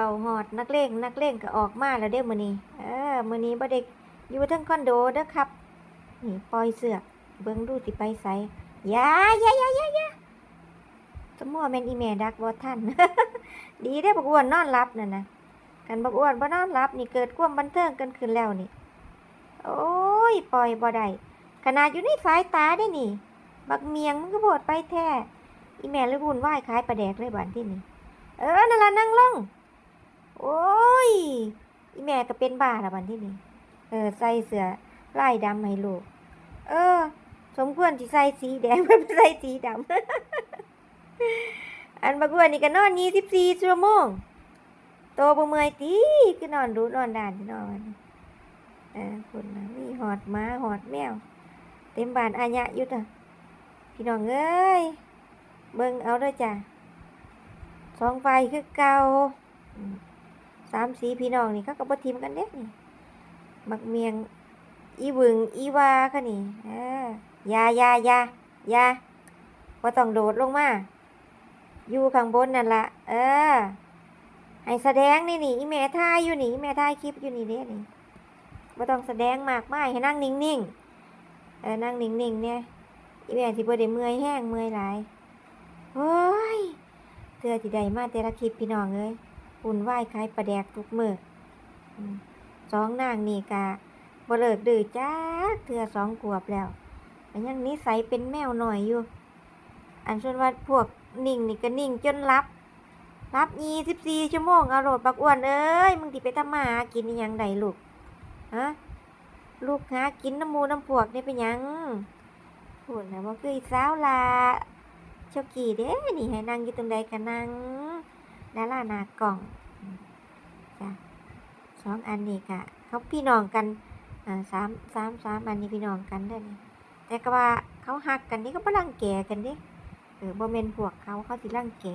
เอาหอดนักเลงนักเลงก็ออกมาแล้วเด้อมือนี้เออมือนี้บ่ได้อยู่ทั้งคอนโดเด้อครับ นี่ปล่อยเสือกเบิ่งดูสิไปไสอย่ายายายายาสมัวแมนอีแม่ดักบ่ทันดีได้บักอ้วนนอนหลับนั่นน่ะกันบักอ้วนบ่นอนหลับนี่เกิดความบันเทิงกันขึ้นแล้วนี่ โอ้ยปล่อยบ่ได้ขนาดอยู่ในสายตาได้นี่ บักเมียงมันก็โบดไปแท้อีแม่เลยบุญไหว้ขายปลาแดกเลยบัดที่นี่ เออนั่นล่ะนั่งลง โอ้ย อีแม่ก็เป็นบ้าละบัดที่นี่ เออ ใส่เสื้อลายดำให้ลูก เออ สมควรที่ใส่สีแดงไม่ใส่สีดำ อันบักวนนี่ก็นอนยี่สิบสี่ชั่วโมง โตบ่เมื่อยตีคือนอนดูนอนด่านที่นอนเออคุณนะมีหอดหมาหอดแมว เต็มบ้านอาญะอยู่จ้ะพี่น้องเอ้ย เบิ่งเอาด้อจ้ะสองไฟคือเก่า สามสีพี่น้องนี่เขาก็บ่ทิมกันเด้นี่มักเมียง อีวึงอีวาค่ะนี่อยายายายาบ่ต้องโดดลงมา อยู่ข้างบนนั่นละเออให้แสดงนี่นี่อีแม่ถ่ายอยู่นี่อีแม่ถ่ายคลิปอยู่นี่เด้นี่บ่ต้องแสดงมากมายให้นั่งนิ่งๆเออนั่งนิ่งๆเนี่ยอีแม่สิบ่ได้เมื่อยแห้งเมื่อยหลายโอ้ยเทื่อที่ใดมาแต่ละคลิปพี่น้องเอ้ย อุ่นไหวายคล้ายปลาแดกทุกมือสองนางนี่กะบ่เลิกดื้อจักเทือสองขวบแล้วยังนิสัยเป็นแมวหน่อยอยู่ อันส่วนว่าพวกนิ่งนี่ก็นิ่งจนรับรับ24ชั่วโมงอาโลดบักอ้วนเอ้ยมึงสิไปทำมากินยังใดลูกฮะลูกหากินน้ำมูน้ำพวกนี่เป็นยังพูดนะว่าคือสาวลาเจ้ากี่เด้นี่ให้นั่งอยู่ตรงใดกันนั่ง ดารานากล่องจ้ะสองอันนี้กะเขาพี่น้องกันสามสามสามอันนี้พี่น้องกันได้นี่แต่ก็ว่าเขาหักกันนี่ก็บ่รังแกกันเด้เออบ่เมนพวกเขาเขาสิรังแก